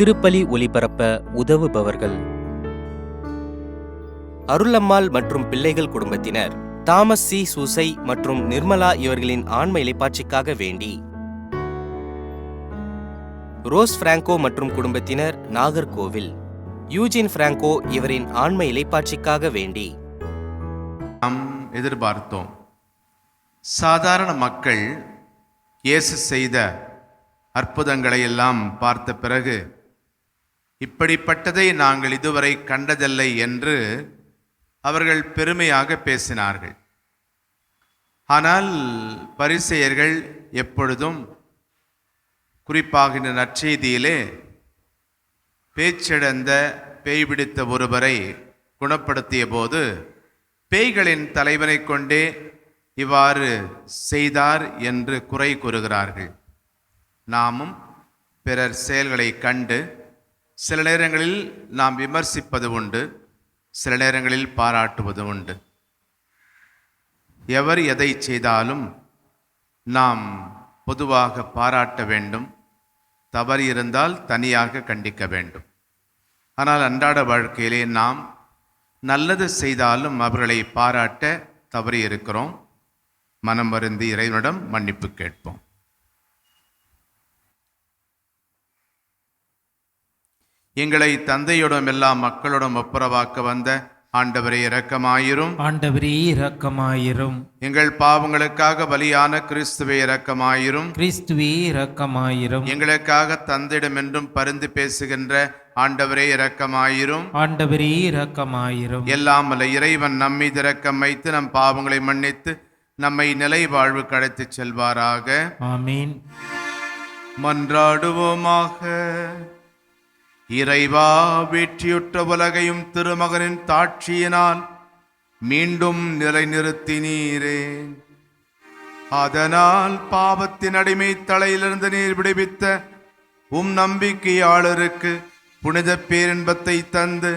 திருப்பலி ஒளிபரப்ப உதவுபவர்கள். அருளம்மாள் மற்றும் பிள்ளைகள் குடும்பத்தினர் தாமஸ் சி. சூசை மற்றும் நிர்மலா இவர்களின் ஆன்ம இலைப்பாட்சிக்காக வேண்டி. ரோஸ் பிராங்கோ மற்றும் குடும்பத்தினர் நாகர்கோவில். யூஜின் பிராங்கோ இவரின் ஆன்ம இலைப்பாட்சிக்காக வேண்டி. நாம் எதிர்பார்த்தோம். சாதாரண மக்கள் இயேசு செய்த அற்புதங்களை எல்லாம் பார்த்த பிறகு இப்படிப்பட்டதை நாங்கள் இதுவரை கண்டதில்லை என்று அவர்கள் பெருமையாக பேசினார்கள். ஆனால் பரிசெயர்கள் எப்பொழுதும் குறிப்பாக இந்த நற்செய்தியிலே பேச்சிழந்த பேய் பிடித்த ஒருவரை குணப்படுத்திய போது பேய்களின் தலைவனை கொண்டே இவ்வாறு செய்தார் என்று குறை கூறுகிறார்கள். நாமும் பிறர் செயல்களை கண்டு சில நேரங்களில் நாம் விமர்சிப்பது உண்டு சில நேரங்களில் பாராட்டுவது உண்டு. எவர் எதை செய்தாலும் நாம் பொதுவாக பாராட்ட வேண்டும் தவறு இருந்தால் தனியாக கண்டிக்க வேண்டும். ஆனால் அன்றாட வாழ்க்கையிலே நாம் நல்லது செய்தாலும் அவர்களை பாராட்ட தவறி இருக்கிறோம். மனம் வருந்தி இறைவனிடம் மன்னிப்பு கேட்போம். எங்களை தந்தையோடும் எல்லா மக்களோடும் ஒப்புரவாக்க வந்த ஆண்டவரை இரக்கமாயிரும். ஆண்டவரே இரக்கமாயிரும். எங்கள் பாவங்களுக்காக பலியான கிறிஸ்துவை இரக்கமாயிரும். கிறிஸ்துவே இரக்கமாயிரும். எங்களுக்காக தந்தையிடம் என்றும் பரிந்து பேசுகின்ற ஆண்டவரே இரக்கமாயிரும். ஆண்டவரே இரக்கமாயிரும். எல்லாம் அல்ல இறைவன் நம்மீது இரக்கம் வைத்து நம் பாவங்களை மன்னித்து நம்மை நிலை வாழ்வு கடத்திச் செல்வாராக. ஆமீன். மன்றாடுவோமாக. இறைவா வெற்றியுற்ற உலகையும் திருமகனின் தாட்சியினால் மீண்டும் நிலைநிறுத்தினீரே அதனால் பாவத்தின் அடிமை தலையிலிருந்து நீர் விடுவித்த உம் நம்பிக்கையாளருக்கு புனித பேரின்பத்தை தந்து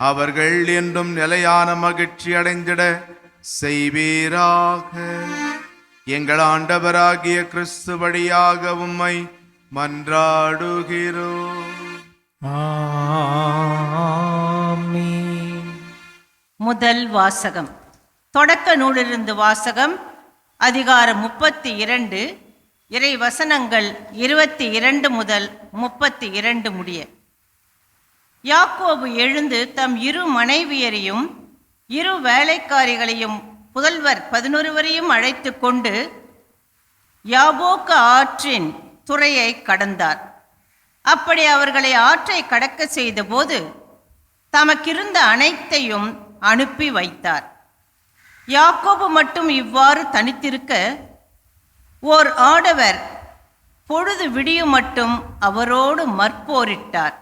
அவர்கள் என்றும் நிலையான மகிழ்ச்சி அடைந்திட செய்வீராக. எங்கள் ஆண்டவராகிய கிறிஸ்து வழியாக உம்மை மன்றாடுகிறோம். முதல் வாசகம். தொடக்க நூலிலிருந்து வாசகம் அதிகாரம் முப்பத்தி இரண்டு இறை வசனங்கள் இருபத்தி இரண்டு முதல் முப்பத்தி இரண்டு முடிய. யாக்கோபு எழுந்து தம் இரு மனைவியரையும் இரு வேலைக்காரிகளையும் புதல்வர் பதினொருவரையும் அழைத்து கொண்டு யாபோக்கு ஆற்றின் துறையை கடந்தார். அப்படி அவர்களை ஆற்றை கடக்க செய்தபோது தமக்கிருந்த அனைத்தையும் அனுப்பி வைத்தார். யாக்கோபு மட்டும் இவ்வாறு தனித்திருக்க ஓர் ஆடவர் பொழுது விடியும் மட்டும் அவரோடு மற்போரிட்டார்.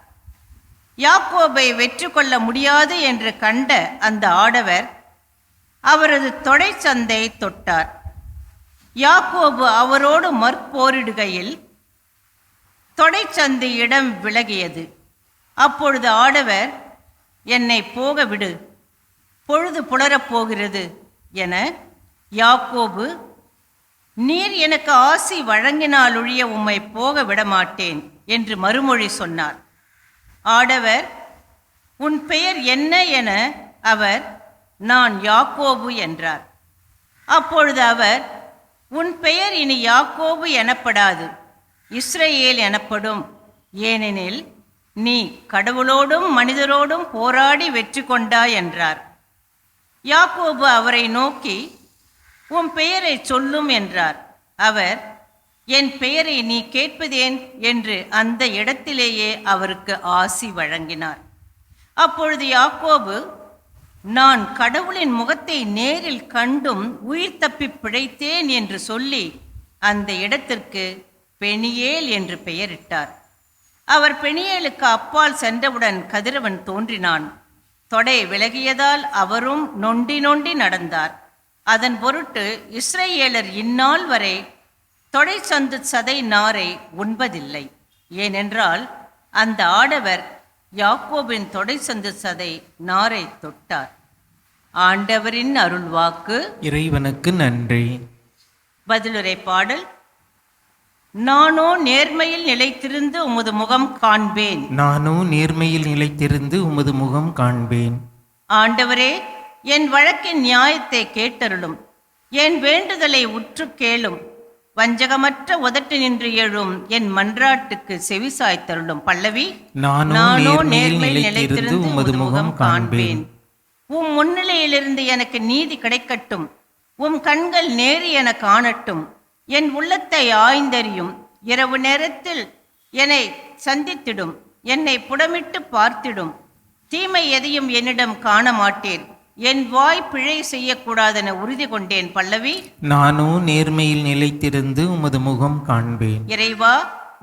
யாக்கோபை வெற்றி கொள்ள முடியாது என்று கண்ட அந்த ஆடவர் அவரது தொடைச்சந்தை தொட்டார். யாக்கோபு அவரோடு மற்போரிடுகையில் தொடைச்சந்து இடம் விலகியது. அப்பொழுது ஆடவர் என்னை போக விடு. பொழுது புலரப் போகிறது என யாக்கோபு நீர் எனக்கு ஆசி வழங்கினாலொழிய உம்மை போக விடமாட்டேன் என்று மறுமொழி சொன்னார். ஆடவர் உன் பெயர் என்ன? என அவர் நான் யாக்கோபு என்றார். அப்பொழுது அவர் உன் பெயர் இனி யாக்கோபு எனப்படாது. இஸ்ரேல் எனப்படும். ஏனெனில் நீ கடவுளோடும் மனிதரோடும் போராடி வெற்றி கொண்டாய் என்றார். யாக்கோபு அவரை நோக்கி உன் பெயரை சொல்லும் என்றார். அவர் என் பெயரை நீ கேட்பதேன்? என்று அந்த இடத்திலேயே அவருக்கு ஆசி வழங்கினார். அப்பொழுது யாக்கோபு நான் கடவுளின் முகத்தை நேரில் கண்டும் உயிர் தப்பி பிழைத்தேன் என்று சொல்லி அந்த இடத்திற்கு பெணியேல் என்று பெயரிட்டார். அவர் பெணியேலுக்கு அப்பால் சென்றவுடன் கதிரவன் தோன்றினான். தொடை விலகியதால் அவரும் நொண்டி நொண்டி நடந்தார். அதன் பொருட்டு இஸ்ரேலர் இந்நாள் வரை தொடை சந்து சதை நாரை உண்பதில்லை. ஏனென்றால் அந்த ஆடவர் யாக்கோபின் தொடை சந்து சதை நாரை தொட்டார். ஆண்டவரின் அருள்வாக்கு இறைவனுக்கு நன்றி. பதிலுரை பாடல் நானோ நேர்மையில் நிலைத்திருந்து உமது முகம் காண்பேன். நானோ நேர்மையில் நிலைத்திருந்து உமது முகம் காண்பேன். ஆண்டவரே என் வழக்கின் நியாயத்தை கேட்டருளும். என் வேண்டுதலை உற்று கேளும். வஞ்சகமற்ற உதட்டு நின்று எழும் என் மன்றாட்டுக்கு செவிசாய்த்தருளும் பல்லவி நானோ நேர்மையில் நிலைத்திருந்து உமது முகம் காண்பேன். உம் முன்னிலையிலிருந்து எனக்கு நீதி கிடைக்கட்டும். உம் கண்கள் நேரி என காணட்டும். என் உள்ளத்தை ஆய்ந்தறியும். இரவு நேரத்தில் என்னை சந்தித்திடும். என்னை புடமிட்டு பார்த்திடும். தீமை எதையும் என்னிடம் காண மாட்டேன் என் வாய் பிழை செய்யக்கூடாதென உறுதி கொண்டேன் பல்லவி. நானோ நேர்மையில் நிலைத்திருந்து உமது முகம் காண்பேன். இறைவா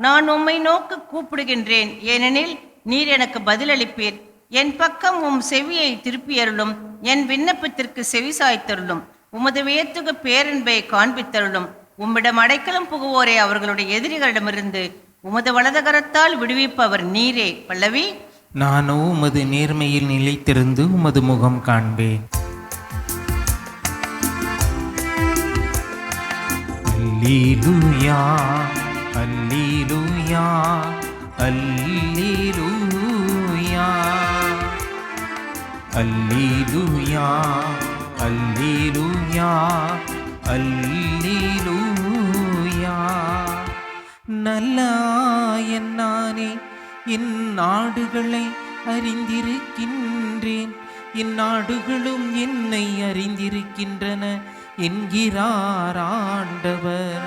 நான் உம்மை நோக்கு கூப்பிடுகின்றேன். ஏனெனில் நீர் எனக்கு பதிலளிப்பீர். என் பக்கம் உம் செவியை திருப்பியருளும் என் விண்ணப்பத்திற்கு செவிசாய்த்தருளும் உமது வியத்துக பேரன்பை காண்பித்தருளும். உம்மிடம் அடைக்கலம் புகுவோரே அவர்களுடைய எதிரிகளிடமிருந்து. உமது வலதகரத்தால் விடுவிப்பவர் நீரே பல்லவி. நானோ உமது நேர்மையில் நிலைத்திருந்து உமது முகம் காண்பேன். அல்லேலூயா அல்லேலூயா அல்லேலூயா. அல்லேலூயா அல்லேலூயா. அல்லூயா நல்லாயன் நானே என் நாடுகளை அறிந்திருக்கின்றேன். என் நாடுகளும் என்னை அறிந்திருக்கின்றன என்கிறார் ஆண்டவர்.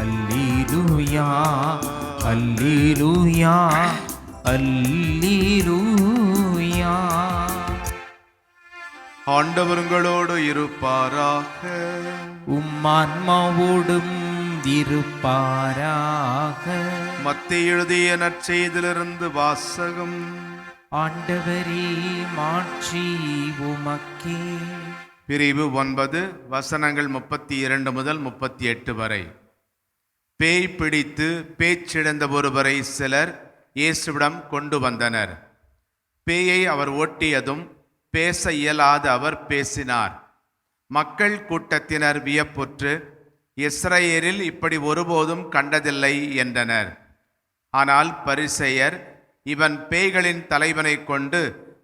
அல்லூயா அல்லூயா அல்லேலூயா. ஆண்டவருங்களோடு இருப்பாராக. உம்மான்மாவோடும் இருப்பாராக. மத்திய எழுதிய நற்செய்திலிருந்து வாசகம். ஆண்டவரே மாட்சி உமக்கே. பிரிவு ஒன்பது வசனங்கள் முப்பத்தி இரண்டு முதல் முப்பத்தி எட்டு வரை. பேய் பிடித்து பேச்சிழந்த ஒருவரை சிலர் இயேசுவிடம் கொண்டு வந்தனர். பேயை அவர் ஓட்டியதும் பேச இயலாத அவர் பேசினார். மக்கள் கூட்டத்தினர் வியப்புற்று இஸ்ரேலில் இப்படி ஒருபோதும் கண்டதில்லை என்றனர். ஆனால் பரிசெயர் இவன் பேய்களின் தலைவனை கொண்டு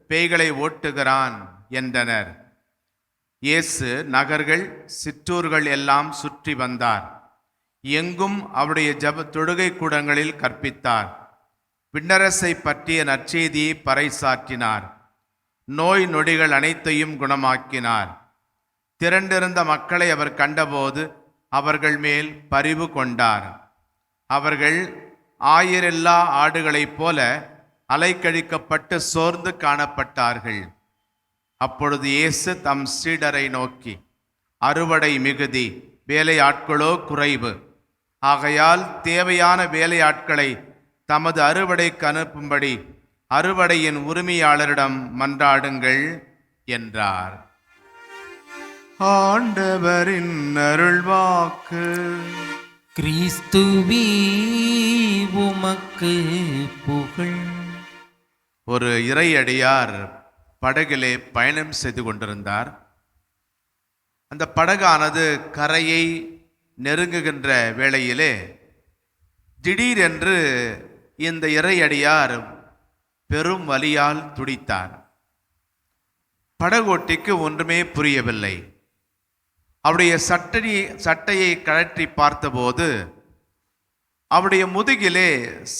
பேய்களை ஓட்டுகிறான் என்றனர். இயேசு நகர்கள் சிற்றூர்கள் எல்லாம் சுற்றி வந்தார். எங்கும் அவருடைய ஜப தொழுகை கூடங்களில் கற்பித்தார். பின்னரசை பற்றிய நற்செய்தியை பறைசாற்றினார். நோய் நொடிகள் அனைத்தையும் குணமாக்கினார். திரண்டிருந்த மக்களை அவர் கண்டபோது அவர்கள் மேல் பரிவு கொண்டார். அவர்கள் ஆயிரெல்லா ஆடுகளைப் போல அலைக்கழிக்கப்பட்டு சோர்ந்து காணப்பட்டார்கள். அப்பொழுது இயேசு தம் சீடரை நோக்கி அறுவடை மிகுதி வேலையாட்களோ குறைவு. ஆகையால் தேவையான வேலையாட்களை தமது அறுவடைக்கு அனுப்பும்படி அறுவடையின் உரிமையாளரிடம் மன்றாடுங்கள் என்றார். ஆண்டவரின் அருள்வாக்கு. கிறிஸ்துவே உமக்கு புகழ். ஒரு இறையடியார் படகிலே பயணம் செய்து கொண்டிருந்தார். அந்த படகானது கரையை நெருங்குகின்ற வேளையிலே திடீரென்று இந்த இறையடியார் பெரும் வலியால் துடித்தார் படகோட்டிக்கு ஒன்றுமே புரியவில்லை. அவருடைய சட்டடி சட்டையை கழற்றி பார்த்தபோது அவருடைய முதுகிலே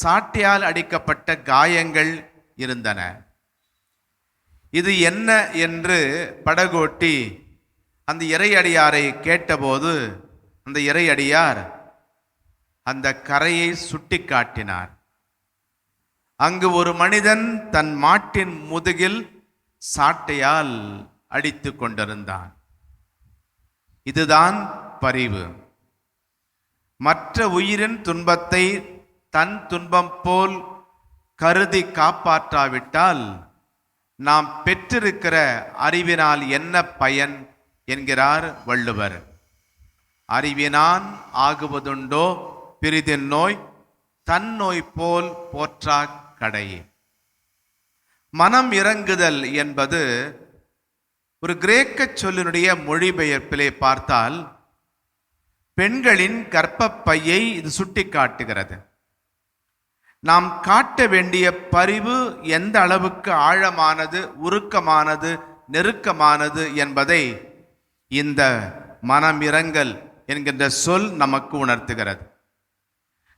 சாட்டையால் அடிக்கப்பட்ட காயங்கள் இருந்தன. இது என்ன என்று படகோட்டி அந்த இறையடியாரை கேட்டபோது அந்த இறையடியார் அந்த கரையை சுட்டி காட்டினார் அங்கு ஒரு மனிதன் தன் மாட்டின் முதுகில் சாட்டையால் அடித்து கொண்டிருந்தான். இதுதான் பரிவு. மற்ற உயிரின் துன்பத்தை தன் துன்பம் போல் கருதி காப்பாற்றாவிட்டால் நாம் பெற்றிருக்கிற அறிவினால் என்ன பயன்? என்கிறார் வள்ளுவர். அறிவினான் ஆகுவதுண்டோ? பிரிதின் நோய் தன் நோய் போல் போற்றா கடையே. மனம் இறங்குதல் என்பது ஒரு கிரேக்க சொல்லினுடைய மொழிபெயர்ப்பிலே பார்த்தால் பெண்களின் கர்ப்பப்பையை இது சுட்டி காட்டுகிறது நாம் காட்ட வேண்டிய பரிவு எந்த அளவுக்கு ஆழமானது உருக்கமானது நெருக்கமானது என்பதை இந்த மனமிரங்கல் என்கின்ற சொல் நமக்கு உணர்த்துகிறது.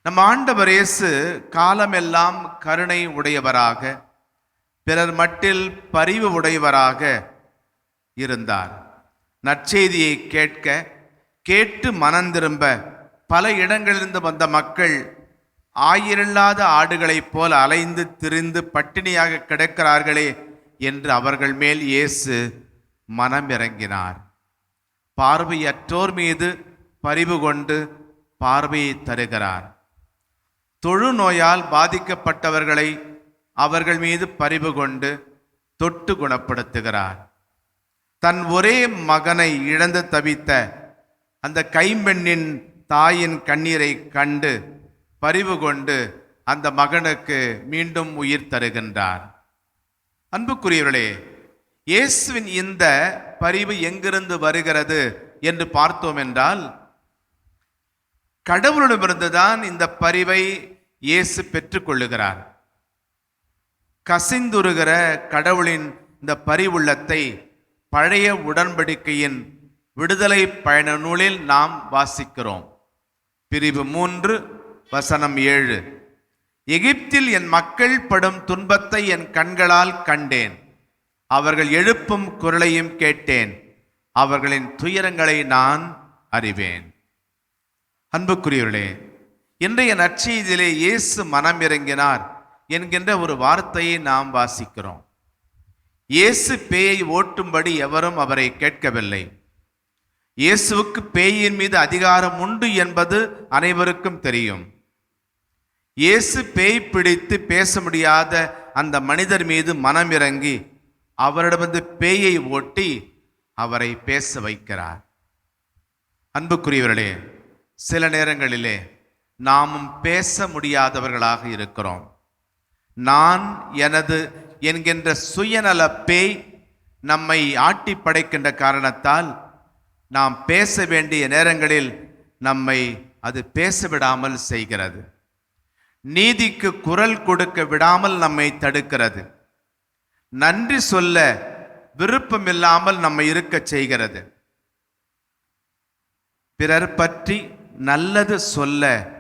நம் ஆண்டவர் இயேசு காலமெல்லாம் கருணை உடையவராக பிறர் மட்டில் பரிவு உடையவராக இருந்தார். நற்செய்தியை கேட்க கேட்டு மனந்திரும்ப பல இடங்களிலிருந்து வந்த மக்கள் ஆயிரில்லாத ஆடுகளைப் போல் அலைந்து திரிந்து பட்டினியாக கிடக்கிறார்களே என்று அவர்கள் மேல் இயேசு மனமிறங்கினார் பார்வையற்றோர் மீது பரிவு கொண்டு பார்வையை தருகிறார். தொழுநோயால் பாதிக்கப்பட்டவர்களை அவர்கள் மீது பரிவு கொண்டு தொட்டு குணப்படுத்துகிறார். தன் ஒரே மகனை இழந்து தவித்த அந்த கைம்பெண்ணின் தாயின் கண்ணீரை கண்டு பரிவு கொண்டு அந்த மகனுக்கு மீண்டும் உயிர் தருகின்றார். அன்புக்குரியவர்களே இயேசுவின் இந்த பரிவு எங்கிருந்து வருகிறது என்று பார்த்தோம் என்றால் கடவுளிடமிருந்து தான் இந்த பரிவை இயேசு பெற்றுக்கொள்ளுகிறார். கசிந்துருகிற கடவுளின் இந்த பரிவுள்ளத்தை பழைய உடன்படிக்கையின் விடுதலை பயண நூலில் நாம் வாசிக்கிறோம். பிரிவு மூன்று வசனம் ஏழு. எகிப்தில் என் மக்கள் படும் துன்பத்தை என் கண்களால் கண்டேன். அவர்கள் எழுப்பும் குரலையும் கேட்டேன். அவர்களின் துயரங்களை நான் அறிவேன். அன்புக்குரியவர்களே இன்றைய நற்செய்தியிலே இயேசு மனம் இறங்கினார் என்கின்ற ஒரு வார்த்தையை நாம் வாசிக்கிறோம். இயேசு பேயை ஓட்டும்படி எவரும் அவரை கேட்கவில்லை. இயேசுவுக்கு பேயின் மீது அதிகாரம் உண்டு என்பது அனைவருக்கும் தெரியும். இயேசு பேய் பிடித்து பேச முடியாத அந்த மனிதர் மீது மனம் இறங்கி அவரிடமிருந்து பேயை ஓட்டி அவரை பேச வைக்கிறார். அன்புக்குரியவர்களே சில நேரங்களிலே நாமும் பேச முடியாதவர்களாக இருக்கிறோம். நான் எனது என்கின்ற சுயநல பேய் நம்மை ஆட்டி படைக்கின்ற காரணத்தால் நாம் பேச வேண்டிய நேரங்களில் நம்மை அது பேச விடாமல் செய்கிறது. நீதிக்கு குரல் கொடுக்க விடாமல் நம்மை தடுக்கிறது. நன்றி சொல்ல விருப்பமில்லாமல் நம்மை இருக்கச் செய்கிறது. பிறர் பற்றி நல்லது சொல்ல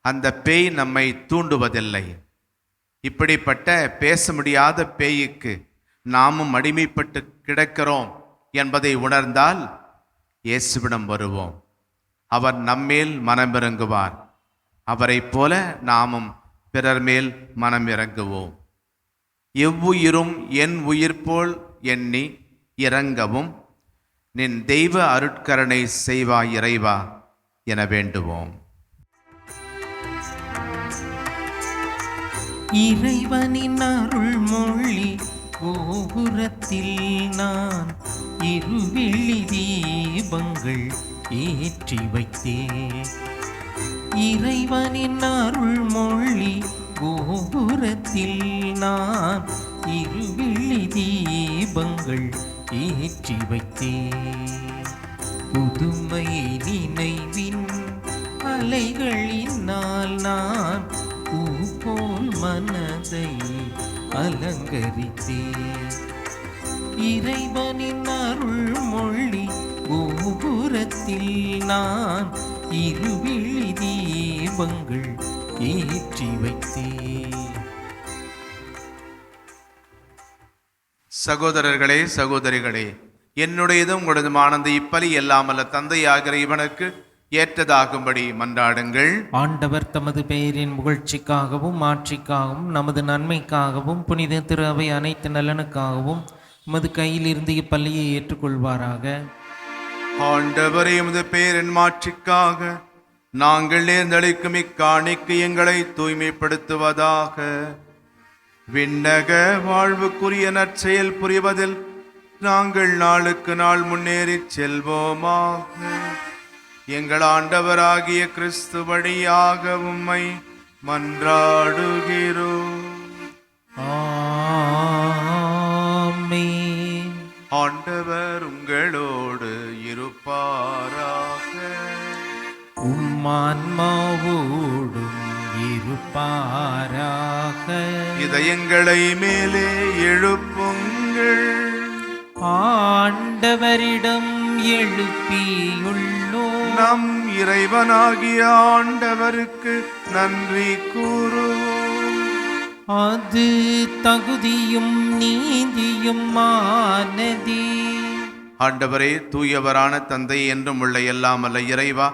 அந்த பேய் நம்மை தூண்டுவதில்லை. இப்படிப்பட்ட பேச முடியாத பேய்க்கு நாமும் அடிமைப்பட்டு கிடக்கிறோம் என்பதை உணர்ந்தால் இயேசுவிடம் வருவோம். அவர் நம்மேல் மனமிறங்குவார். அவரைப் போல நாமும் பிறர் மேல் மனமிறங்குவோம். எவ்வுயிரும் என் உயிர் போல் எண்ணி இறங்கவும் நின் தெய்வ அருட்கரணை செய்வா இறைவா. என வேண்டுவோம். இறைவனின் அருள் மொழி கோபுரத்தில் நான் இருவெளி தீபங்கள் ஏற்றி வைத்தேன். இறைவனின் அருள் மொழி கோபுரத்தில் நான் இருவெளி தீபங்கள் ஏற்றி வைத்தேன். புதுமை நினைவின் அலைகளினால் நான் பூ போல் மனதை அலங்கரித்தேன். இறைவனின் அருள் மொழி கோபுரத்தில் நான் இருவிழி தீபங்கள் ஏற்றி வைத்தேன். சகோதரர்களே சகோதரிகளே என்னுடையதும் உங்களதுமானது இப்பலி எல்லாமல்ல தந்தையாகிற இவனுக்கு ஏற்றதாகும்படி மன்றாடுங்கள். ஆண்டவர் தமது பெயரின் புகழ்ச்சிக்காகவும் ஆட்சிக்காகவும் நமது நன்மைக்காகவும் புனித திரு அவை அனைத்து நலனுக்காகவும் உமது கையில் இருந்து இப்பள்ளியை ஏற்றுக்கொள்வாராக. ஆண்டவரே உமது பேரின் மாட்சிக்காக நாங்கள் நேர்ந்தளிக்கும் இக்காணிக்கு எங்களை தூய்மைப்படுத்துவதாக. விண்ணக வாழ்வுக்குரிய நற்செயல் புரிவதில் நாங்கள் நாளுக்கு நாள் முன்னேறி செல்வோமாக. எங்கள் ஆண்டவராகிய கிறிஸ்து வழியாக உம்மை மன்றாடுகிறோம். ஆண்டவர் உங்களோடு இருப்பாராக. உம்மான்மாவோடும் இருப்பாராக. இதயங்களை மேலே எழுப்ப ஆண்டவரிடம் எழுப்பியுள்ளோம். நம் இறைவனாகிய ஆண்டவருக்கு நன்றி கூறுவோம் அது தகுதியும் நீதியும் ஆனதே. ஆண்டவரே தூயவரான தந்தை என்றும் உள்ள எல்லாம் அல்ல இறைவா.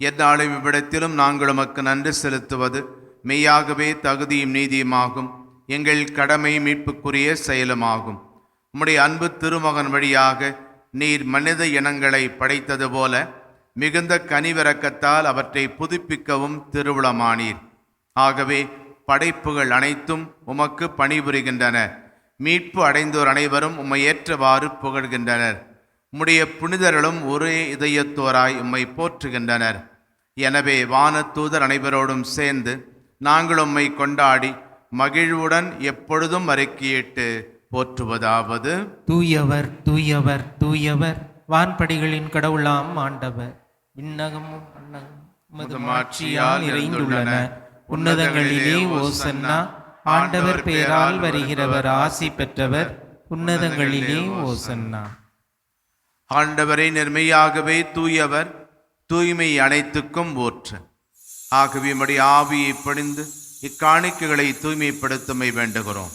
எந்நாளும் இவ்விடத்திலும் நாங்கள் உமக்கு நன்றி செலுத்துவது மெய்யாகவே தகுதியும் நீதியுமாகும் எங்கள் கடமை மீட்புக்குரிய செயலுமாகும். உம்முடைய அன்பு திருமகன் வழியாக நீர் மனித இனங்களை படைத்தது போல மிகுந்த கனிவிறக்கத்தால் அவற்றை புதுப்பிக்கவும் திருவுளமானீர். ஆகவே படைப்புகள் அனைத்தும் உமக்கு பணிபுரிகின்றன. மீட்பு அடைந்தோர் அனைவரும் உம்மை ஏற்றவாறு புகழ்கின்றனர். உம்முடைய புனிதர்களும் ஒரே இதயத்தோராய் உம்மை போற்றுகின்றனர். எனவே வானதூதர் அனைவரோடும் சேர்ந்து நாங்கள் உம்மை கொண்டாடி மகிழ்வுடன் எப்பொழுதும் அறிக்கையிட்டு போற்றுவதாவது. தூயவர் தூயவர் தூயவர் வான்படிகளின் கடவுளாம் ஆண்டவர். விண்ணகமும் மாட்சியால் நிறைந்துள்ளன. உன்னதங்களிலே ஓசன்னா ஆண்டவர் பெயரால் வருகிறவர் ஆசி பெற்றவர் உன்னதங்களிலே ஓசன்னா. ஆண்டவரை நிர்மையாகவே தூயவர் தூய்மை அனைத்துக்கும் ஊற்று ஆகவே உம்முடைய ஆவியை பொழிந்து இக்காணிக்கைகளை தூய்மைப்படுத்துமை வேண்டுகிறோம்.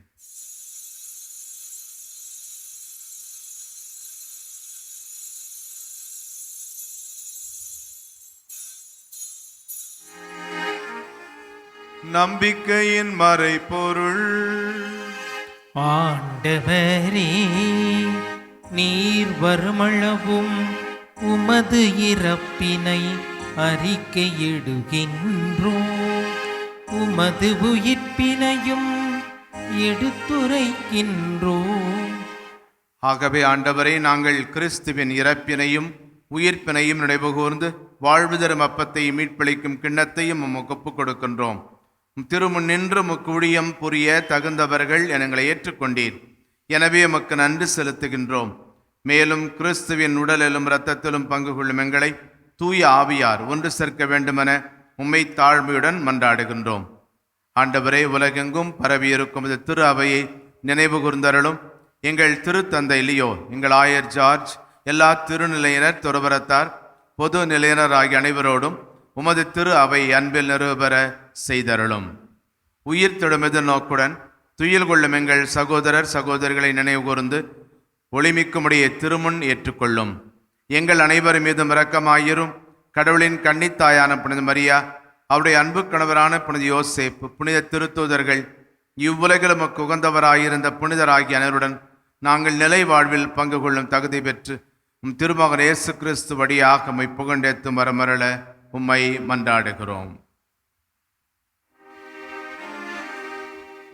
நம்பிக்கையின் மறைபொருள். ஆண்டவரே நீர் வருமளவும் உமது இறப்பினை அறிக்கையிடுகின்றோம் உமது உயிர்ப்பினையும் எடுத்துரைக்கின்றோம் ஆகவே ஆண்டவரே நாங்கள் கிறிஸ்துவின் இறப்பினையும் உயிர்ப்பினையும் நினைவுகூர்ந்து வாழ்வு தரும் அப்பத்தை மீட்பளிக்கும் கிண்ணத்தையும் உமக்கு ஒப்புக் கொடுக்கின்றோம். திருமு திருமுன் நின்று முக்குடியம் புரிய தகுந்தவர்கள் எங்களை ஏற்றுக்கொண்டீர். எனவே உமக்கு நன்றி செலுத்துகின்றோம். மேலும் கிறிஸ்துவின் உடலிலும் இரத்தத்திலும் பங்கு கொள்ளும் எங்களை தூய ஆவியார் ஒன்று சேர்க்க வேண்டுமென உம்மை தாழ்மையுடன் மன்றாடுகின்றோம். ஆண்டவரே உலகெங்கும் பரவியிருக்கும் இந்த திரு அவையை நினைவு கூர்ந்தருளும். எங்கள் திருத்தந்தை லியோ எங்கள் ஆயர் ஜார்ஜ் எல்லா திருநிலையினர் துறவரத்தார் பொது நிலையினர் ஆகிய அனைவரோடும் உமது திரு அவை அன்பில் நிறுவபெற செய்தருளும். உயிர் தொடுமெது நோக்குடன் துயில் கொள்ளும் எங்கள் சகோதரர் சகோதரிகளை நினைவு கூர்ந்து ஒளிமிக்கும்படிய திருமுன் ஏற்றுக்கொள்ளும். எங்கள் அனைவர் மீதும் இரக்கமாயிரும். கடவுளின் கன்னித்தாயான புனித மரியா அவருடைய அன்பு கணவரான புனித யோசேப்பு புனித திருத்தூதர்கள் இவ்வுலகில் உமக்கு உகந்தவராயிருந்த புனிதராகிய அனைவருடன் நாங்கள் நிலை வாழ்வில் பங்கு கொள்ளும் தகுதி பெற்று உம் திருமகன் இயேசு கிறிஸ்து வழியாக உம்மை புகண்டேத்தும் வரமரள உம்மை மன்றாடுகிறோம்.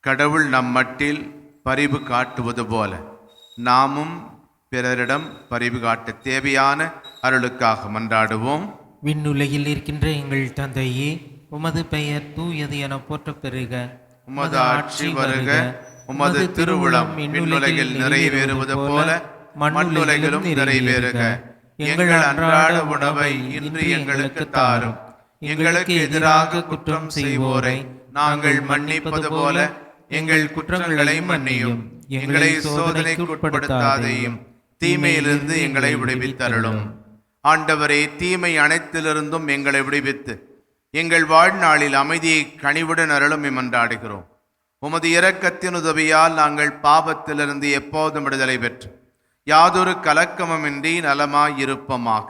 கடவுள் நம் மட்டில் பரிவு காட்டுவது போல நாமும் பிறரிடம் பரிவு காட்ட தேவையான அருளுக்காக மன்றாடுவோம். விண்ணுலகில் இருக்கின்ற எங்கள் தந்தையே உமது பெயர் தூயது என போற்றப் பெறுக. உமது ஆட்சி வருக. உமது திருவுளம் விண்ணுலகில் நிறைவேறுவது போல மண்ணுலகிலும் நிறைவேறுக. எங்கள் அன்றாட உணவை இன்று எங்களுக்கு தாரும். எங்களுக்கு எதிராக குற்றம் செய்வோரை நாங்கள் மன்னிப்பது போல எங்கள் குற்றங்களை மன்னியும். எங்களை சோதனைக்கு உட்படுத்தாதையும் தீமையிலிருந்து எங்களை விடுவித்தருளும். ஆண்டவரே தீமை அனைத்திலிருந்தும் எங்களை விடுவித்து எங்கள் வாழ்நாளில் அமைதியை கனிவுடன் அருளும் மன்றாடுகிறோம் உமது இரக்கத்தின் உதவியால் நாங்கள் பாவத்திலிருந்து எப்போதும் விடுதலை பெற்று யாதொரு கலக்கமுமின்றி நலமாயிருப்பமாக.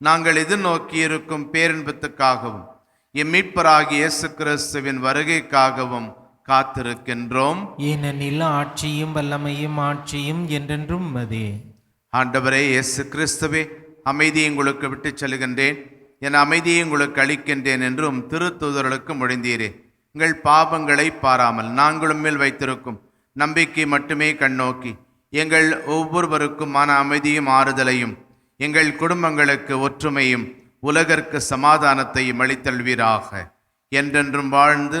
நாங்கள் எதிர்நோக்கியிருக்கும் பேரின்பத்துக்காகவும் எம்மீட்பராகி இயேசு கிறிஸ்துவின் வருகைக்காகவும் காத்திருக்கின்றோம். ஏனெனில் ஆட்சியும் வல்லமையும் ஆட்சியும் என்றென்றும் மதே ஆண்டவரே இயேசு கிறிஸ்துவே அமைதியை உங்களுக்கு விட்டுச் செல்கின்றேன். என் அமைதியை உங்களுக்கு அளிக்கின்றேன் என்றும் திருத்தூதர்களுக்கு மொழிந்தீரே. எங்கள் பாவங்களை பாராமல் நாங்களும் மேல் வைத்திருக்கும் நம்பிக்கை மட்டுமே கண்ணோக்கி எங்கள் ஒவ்வொருவருக்கும் மன அமைதியும் ஆறுதலையும் எங்கள் குடும்பங்களுக்கு ஒற்றுமையும் உலகற்கு சமாதானத்தையும் அளித்தல்வீராக. என்றென்றும் வாழ்ந்து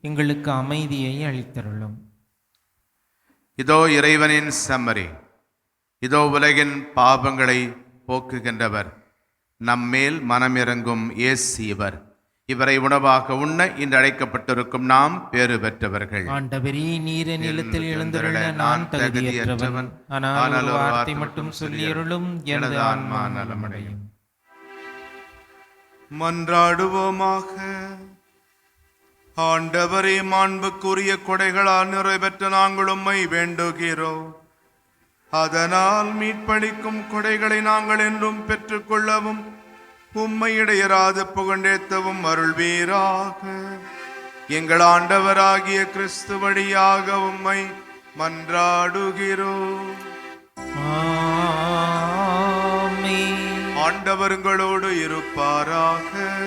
எங்களுக்கு அமைதியை அளித்தருளும். இதோ இறைவனின் செம்மறி. இதோ உலகின் பாவங்களை போக்குகின்றவர். நம்மேல் மனமிறங்கும் இயேசு இவர். இவரை உணவாக உண்ண இன்று அழைக்கப்பட்டிருக்கும் நாம் பேறு பெற்றவர்கள். ஆண்டவரே நீர நிலத்தில் எழுந்தருள நான் தகுதியற்றவன். ஆனால் வார்த்தை மட்டும் சொல்லியருளும். எனது ஆன்மா நலமடையும். மன்றாடுவோமாக. ஆண்டவரே மாண்புக்குரிய கொடைகளால் நிறைவேற்ற நாங்கள் உம்மை வேண்டுகிறோம். அதனால் மீட்பளிக்கும் கொடைகளை நாங்கள் என்றும் பெற்றுக்கொள்ளவும் உம்மை இடையராது புகழேத்தவும் அருள்வீராக. எங்கள் ஆண்டவராகிய கிறிஸ்து வழியாக உம்மை மன்றாடுகிறோம். ஆண்டவர்களோடு இருப்பாராக.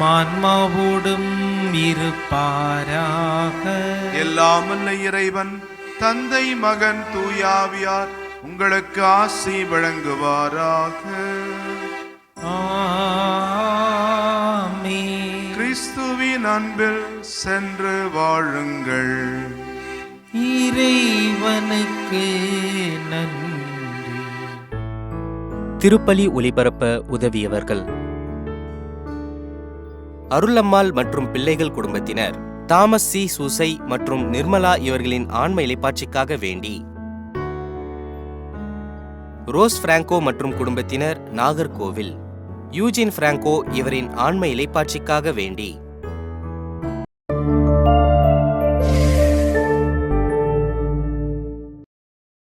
உம்மான்மாவோடும் இருப்பாராக. எல்லாமல்ல இறைவன் தந்தை மகன் தூயாவியார் உங்களுக்கு ஆசி வழங்குவாராக. ஆமென். கிறிஸ்துவின் அன்பில் சென்று வாழுங்கள். இறைவனுக்கு நன்றி. திருப்பலி ஒலிபரப்ப உதவியவர்கள் அருளம்மாள் மற்றும் பிள்ளைகள் குடும்பத்தினர். Thomas C. சூசை மற்றும் நிர்மலா இவர்களின் ஆன்ம இலைப்பாட்சிக்காக வேண்டி. ரோஸ் பிராங்கோ மற்றும் குடும்பத்தினர் நாகர்கோவில். யூஜின் பிராங்கோ இவரின் ஆன்ம இலைப்பாட்சிக்காக வேண்டி.